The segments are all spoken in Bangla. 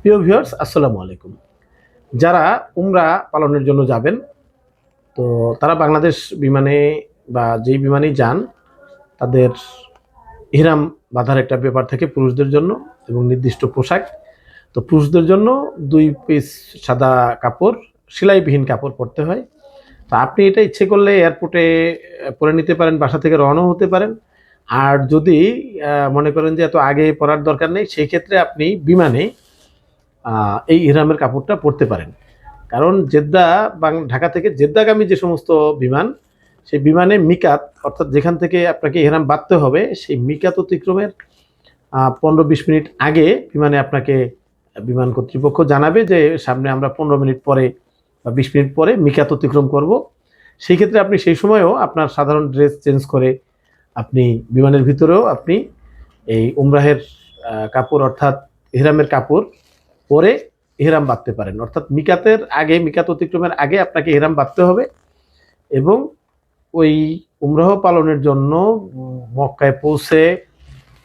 প্রিয় ভিউয়ার্স, আসসালামু আলাইকুম। যারা উমরা পালনের জন্য যাবেন, তো তারা বাংলাদেশ বিমানে বা যেই বিমানেই যান, তাদের ইহরাম বাঁধার একটা ব্যাপার থাকে পুরুষদের জন্য এবং নির্দিষ্ট পোশাক। তো পুরুষদের জন্য দুই পিস সাদা কাপড়, সেলাইবিহীন কাপড় পরতে হয়। তো আপনি এটা ইচ্ছে করলে এয়ারপোর্টে পরে নিতে পারেন, বাসা থেকে রওনা হতে পারেন। আর যদি মনে করেন যে এত আগে পরার দরকার নেই, সেই ক্ষেত্রে আপনি বিমানে এই ইহরামের কাপড়টা পরতে পারেন। কারণ জেদ্দা বাং, ঢাকা থেকে জেদ্দাগামী যে সমস্ত বিমান, সেই বিমানে মিকাত, অর্থাৎ যেখান থেকে আপনাকে ইহরাম বাঁধতে হবে, সেই মিকাত অতিক্রমের পনেরো বিশ মিনিট আগে বিমানে আপনাকে বিমান কর্তৃপক্ষ জানাবে যে সামনে আমরা পনেরো মিনিট পরে বা বিশ মিনিট পরে মিকাত অতিক্রম করব। সেই ক্ষেত্রে আপনি সেই সময়ও আপনার সাধারণ ড্রেস চেঞ্জ করে আপনি বিমানের ভিতরেও আপনি এই উমরাহের কাপড়, অর্থাৎ ইহরামের কাপড় পরে ইহরাম বাঁধতে পারেন। অর্থাৎ মিকাতের আগে, মিকাত অতিক্রমের আগে আপনাকে ইহরাম বাঁধতে হবে এবং ওই উমরাহ পালনের জন্য মক্কায় পৌঁছে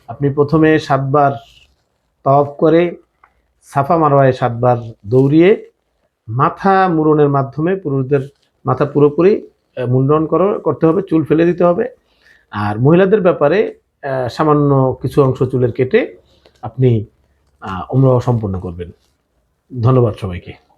আপনি প্রথমে সাতবার তওয়াফ করে সাফা মারোয়ায় সাতবার দৌড়িয়ে মাথা মুরনের মাধ্যমে পুরুষদের মাথা পুরোপুরি মুন্ডন করো- করতে হবে, চুল ফেলে দিতে হবে। আর মহিলাদের ব্যাপারে সামান্য কিছু অংশ চুলের কেটে আপনি উমরাহ সম্পন্ন করবেন। ধন্যবাদ সবাইকে।